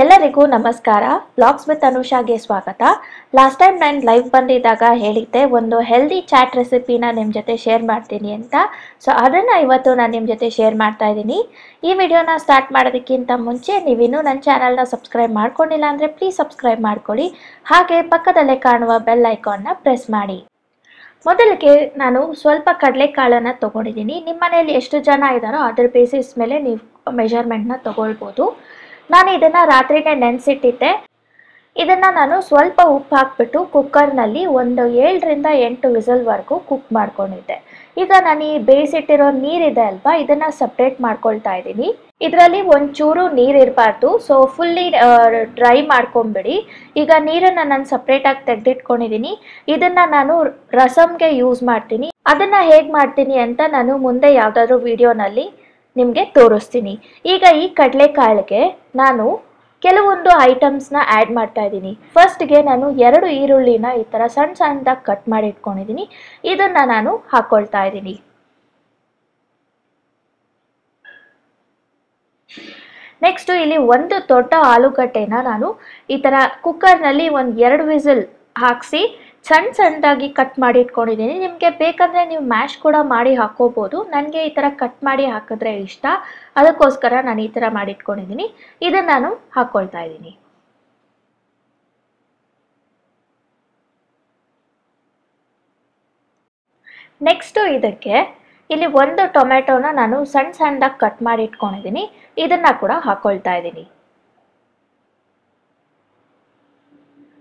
ಎಲ್ಲರಿಗೂ ನಮಸ್ಕಾರ. Blogs with ಅನುಷಾಗೆ ಸ್ವಾಗತ. ಲಾಸ್ಟ್ ಟೈಮ್ ನಾನು ಲೈವ್ ಬಂದಿದ್ದಾಗ ಹೇಳಿದ್ದೆ, ಒಂದು ಹೆಲ್ದಿ ಚಾಟ್ ರೆಸಿಪಿನ ನಿಮ್ಮ ಜೊತೆ ಶೇರ್ ಮಾಡ್ತೀನಿ ಅಂತ. ಸೊ ಅದನ್ನು ಇವತ್ತು ನಾನು ನಿಮ್ಮ ಜೊತೆ ಶೇರ್ ಮಾಡ್ತಾ ಇದ್ದೀನಿ. ಈ ವಿಡಿಯೋನ ಸ್ಟಾರ್ಟ್ ಮಾಡೋದಕ್ಕಿಂತ ಮುಂಚೆ ನೀವಿನ್ನೂ ನನ್ನ ಚಾನಲ್ನ ಸಬ್ಸ್ಕ್ರೈಬ್ ಮಾಡ್ಕೊಂಡಿಲ್ಲ ಅಂದರೆ ಪ್ಲೀಸ್ ಸಬ್ಸ್ಕ್ರೈಬ್ ಮಾಡ್ಕೊಳ್ಳಿ. ಹಾಗೆ ಪಕ್ಕದಲ್ಲೇ ಕಾಣುವ ಬೆಲ್ ಐಕಾನ್ನ ಪ್ರೆಸ್ ಮಾಡಿ. ಮೊದಲಿಗೆ ನಾನು ಸ್ವಲ್ಪ ಕಡಲೆಕಾಳನ್ನು ತೊಗೊಂಡಿದ್ದೀನಿ. ನಿಮ್ಮ ಮನೆಯಲ್ಲಿ ಎಷ್ಟು ಜನ ಇದ್ದಾರೋ ಅದರ ಬೇಸಿಸ್ ಮೇಲೆ ನೀವು ಮೆಷರ್ಮೆಂಟ್ನ ತೊಗೊಳ್ಬೋದು. ನಾನು ಇದನ್ನು ರಾತ್ರಿನೇ ನೆನೆಸಿಟ್ಟಿದ್ದೆ. ಇದನ್ನು ನಾನು ಸ್ವಲ್ಪ ಉಪ್ಪು ಹಾಕ್ಬಿಟ್ಟು ಕುಕ್ಕರ್ನಲ್ಲಿ ಒಂದು ಏಳರಿಂದ ಎಂಟು ವಿಸಲ್ವರೆಗೂ ಕುಕ್ ಮಾಡ್ಕೊಂಡಿದ್ದೆ. ಈಗ ನಾನು ಈ ಬೇಯಿಸಿಟ್ಟಿರೋ ನೀರಿದೆ ಅಲ್ವಾ, ಇದನ್ನು ಸಪ್ರೇಟ್ ಮಾಡ್ಕೊಳ್ತಾ ಇದ್ದೀನಿ. ಇದರಲ್ಲಿ ಒಂಚೂರು ನೀರು ಇರಬಾರ್ದು ಸೊ ಫುಲ್ಲಿ ಡ್ರೈ ಮಾಡ್ಕೊಂಬಿಡಿ. ಈಗ ನೀರನ್ನು ನಾನು ಸಪ್ರೇಟಾಗಿ ತೆಗೆದಿಟ್ಕೊಂಡಿದ್ದೀನಿ ಇದನ್ನು ನಾನು ರಸಮ್ಗೆ ಯೂಸ್ ಮಾಡ್ತೀನಿ. ಅದನ್ನು ಹೇಗೆ ಮಾಡ್ತೀನಿ ಅಂತ ನಾನು ಮುಂದೆ ಯಾವುದಾದ್ರೂ ವಿಡಿಯೋನಲ್ಲಿ ನಿಮಗೆ ತೋರಿಸ್ತೀನಿ. ಈಗ ಈ ಕಡಲೆಕಾಳಿಗೆ ನಾನು ಕೆಲವೊಂದು ಐಟಮ್ಸ್ನ ಆ್ಯಡ್ ಮಾಡ್ತಾ ಇದ್ದೀನಿ. ಫಸ್ಟ್ಗೆ ನಾನು ಎರಡು ಈರುಳ್ಳಿನ ಈ ಥರ ಸಣ್ಣ ಸಣ್ಣದಾಗಿ ಕಟ್ ಮಾಡಿ ಇಟ್ಕೊಂಡಿದ್ದೀನಿ. ಇದನ್ನು ನಾನು ಹಾಕ್ಕೊಳ್ತಾ ಇದ್ದೀನಿ. ನೆಕ್ಸ್ಟು ಇಲ್ಲಿ ಒಂದು ದೊಡ್ಡ ಆಲೂಗಡ್ಡೆನ ನಾನು ಈ ಥರ ಕುಕ್ಕರ್ನಲ್ಲಿ ಒಂದು ಎರಡು ವಿಸಿಲ್ ಹಾಕಿಸಿ ಸಣ್ಣ ಸಣ್ಣದಾಗಿ ಕಟ್ ಮಾಡಿ ಇಟ್ಕೊಂಡಿದ್ದೀನಿ. ನಿಮಗೆ ಬೇಕಂದರೆ ನೀವು ಮ್ಯಾಶ್ ಕೂಡ ಮಾಡಿ ಹಾಕೋಬೋದು. ನನಗೆ ಈ ಥರ ಕಟ್ ಮಾಡಿ ಹಾಕಿದ್ರೆ ಇಷ್ಟ. ಅದಕ್ಕೋಸ್ಕರ ನಾನು ಈ ಥರ ಮಾಡಿ ಇಟ್ಕೊಂಡಿದ್ದೀನಿ. ಇದನ್ನು ನಾನು ಹಾಕ್ಕೊಳ್ತಾ ಇದ್ದೀನಿ. ನೆಕ್ಸ್ಟು ಇದಕ್ಕೆ ಇಲ್ಲಿ ಒಂದು ಟೊಮೆಟೊನ ನಾನು ಸಣ್ಣ ಸಣ್ಣದಾಗಿ ಕಟ್ ಮಾಡಿ ಇಟ್ಕೊಂಡಿದ್ದೀನಿ. ಇದನ್ನು ಕೂಡ ಹಾಕ್ಕೊಳ್ತಾ ಇದ್ದೀನಿ.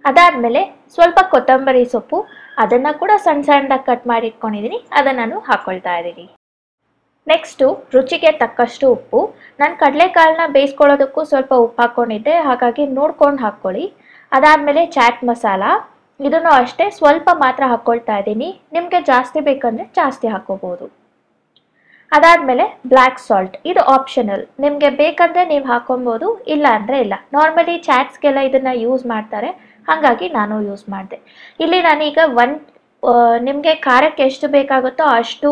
ಅದಾದಮೇಲೆ ಸ್ವಲ್ಪ ಕೊತ್ತಂಬರಿ ಸೊಪ್ಪು, ಅದನ್ನು ಕೂಡ ಸಣ್ಣ ಸಣ್ಣದಾಗಿ ಕಟ್ ಮಾಡಿ ಇಟ್ಕೊಂಡಿದ್ದೀನಿ ಅದನ್ನು ನಾನು ಹಾಕ್ಕೊಳ್ತಾ ಇದ್ದೀನಿ. ನೆಕ್ಸ್ಟು ರುಚಿಗೆ ತಕ್ಕಷ್ಟು ಉಪ್ಪು. ನಾನು ಕಡಲೆಕಾಳನ್ನ ಬೇಯಿಸ್ಕೊಳ್ಳೋದಕ್ಕೂ ಸ್ವಲ್ಪ ಉಪ್ಪು ಹಾಕ್ಕೊಂಡಿದ್ದೆ ಹಾಗಾಗಿ ನೋಡ್ಕೊಂಡು ಹಾಕ್ಕೊಳ್ಳಿ. ಅದಾದಮೇಲೆ ಚಾಟ್ ಮಸಾಲ. ಇದನ್ನು ಅಷ್ಟೇ ಸ್ವಲ್ಪ ಮಾತ್ರ ಹಾಕ್ಕೊಳ್ತಾ ಇದ್ದೀನಿ. ನಿಮಗೆ ಜಾಸ್ತಿ ಬೇಕಂದರೆ ಜಾಸ್ತಿ ಹಾಕ್ಕೋಬೋದು ಅದಾದಮೇಲೆ ಬ್ಲ್ಯಾಕ್ ಸಾಲ್ಟ್ ಇದು ಆಪ್ಷನಲ್ ನಿಮಗೆ ಬೇಕಂದರೆ ನೀವು ಹಾಕೊಬೋದು ಇಲ್ಲ ಅಂದರೆ ಇಲ್ಲ. ನಾರ್ಮಲಿ ಚಾಟ್ಸ್ಗೆಲ್ಲ ಇದನ್ನು ಯೂಸ್ ಮಾಡ್ತಾರೆ. ಹಾಗಾಗಿ ನಾನು ಯೂಸ್ ಮಾಡಿದೆ. ಇಲ್ಲಿ ನಾನೀಗ ಒನ್ ನಿಮಗೆ ಖಾರಕ್ಕೆ ಎಷ್ಟು ಬೇಕಾಗುತ್ತೋ ಅಷ್ಟು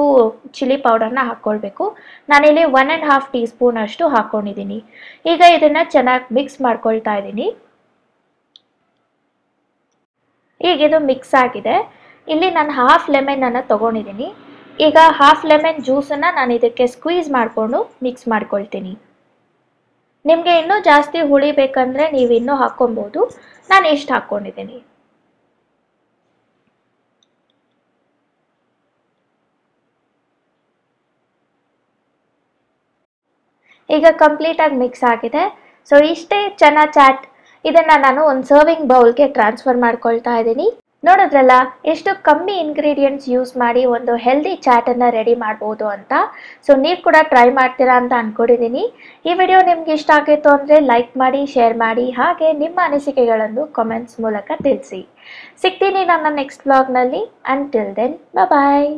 ಚಿಲ್ಲಿ ಪೌಡರ್ನ ಹಾಕ್ಕೊಳ್ಬೇಕು ನಾನಿಲ್ಲಿ one and half tea spoon ಅಷ್ಟು ಹಾಕ್ಕೊಂಡಿದ್ದೀನಿ ಈಗ ಇದನ್ನು ಚೆನ್ನಾಗಿ ಮಿಕ್ಸ್ ಮಾಡ್ಕೊಳ್ತಾ ಇದ್ದೀನಿ ಈಗ ಇದು ಮಿಕ್ಸ್ ಆಗಿದೆ. ಇಲ್ಲಿ ನಾನು ಹಾಫ್ ಲೆಮನನ್ನು ತೊಗೊಂಡಿದ್ದೀನಿ ಈಗ ಹಾಫ್ ಲೆಮನ್ ಜ್ಯೂಸನ್ನು ನಾನು ಇದಕ್ಕೆ ಸ್ಕ್ವೀಸ್ ಮಾಡಿಕೊಂಡು ಮಿಕ್ಸ್ ಮಾಡ್ಕೊಳ್ತೀನಿ. ನಿಮಗೆ ಇನ್ನೂ ಜಾಸ್ತಿ ಹುಳಿ ಬೇಕಂದರೆ ನೀವು ಇನ್ನೂ ಹಾಕ್ಕೊಬೋದು. ನಾನು ಎಷ್ಟು ಹಾಕ್ಕೊಂಡಿದ್ದೀನಿ. ಈಗ ಕಂಪ್ಲೀಟಾಗಿ ಮಿಕ್ಸ್ ಆಗಿದೆ. ಸೊ ಇಷ್ಟೇ ಚೆನ್ನಾಗಿ ಚಾಟ್. ಇದನ್ನು ನಾನು ಒಂದು ಸರ್ವಿಂಗ್ ಬೌಲ್ಗೆ ಟ್ರಾನ್ಸ್ಫರ್ ಮಾಡ್ಕೊಳ್ತಾ ಇದ್ದೀನಿ. ನೋಡಿದ್ರಲ್ಲ, ಎಷ್ಟು ಕಮ್ಮಿ ಇಂಗ್ರೀಡಿಯೆಂಟ್ಸ್ ಯೂಸ್ ಮಾಡಿ ಒಂದು ಹೆಲ್ದಿ ಚಾಟನ್ನು ರೆಡಿ ಮಾಡ್ಬೋದು ಅಂತ. ಸೊ ನೀವು ಕೂಡ ಟ್ರೈ ಮಾಡ್ತೀರಾ ಅಂತ ಅಂದ್ಕೊಂಡಿದ್ದೀನಿ ಈ ವಿಡಿಯೋ ನಿಮ್ಗೆ ಇಷ್ಟ ಆಗಿತ್ತು ಅಂದರೆ ಲೈಕ್ ಮಾಡಿ ಶೇರ್ ಮಾಡಿ, ಹಾಗೆ ನಿಮ್ಮ ಅನಿಸಿಕೆಗಳನ್ನು ಕಾಮೆಂಟ್ಸ್ ಮೂಲಕ ತಿಳಿಸಿ. ಸಿಗ್ತೀನಿ ನನ್ನ ನೆಕ್ಸ್ಟ್ ಬ್ಲಾಗ್ನಲ್ಲಿ ಅಂಟಿಲ್ ದೆನ್ ಬಾಯ್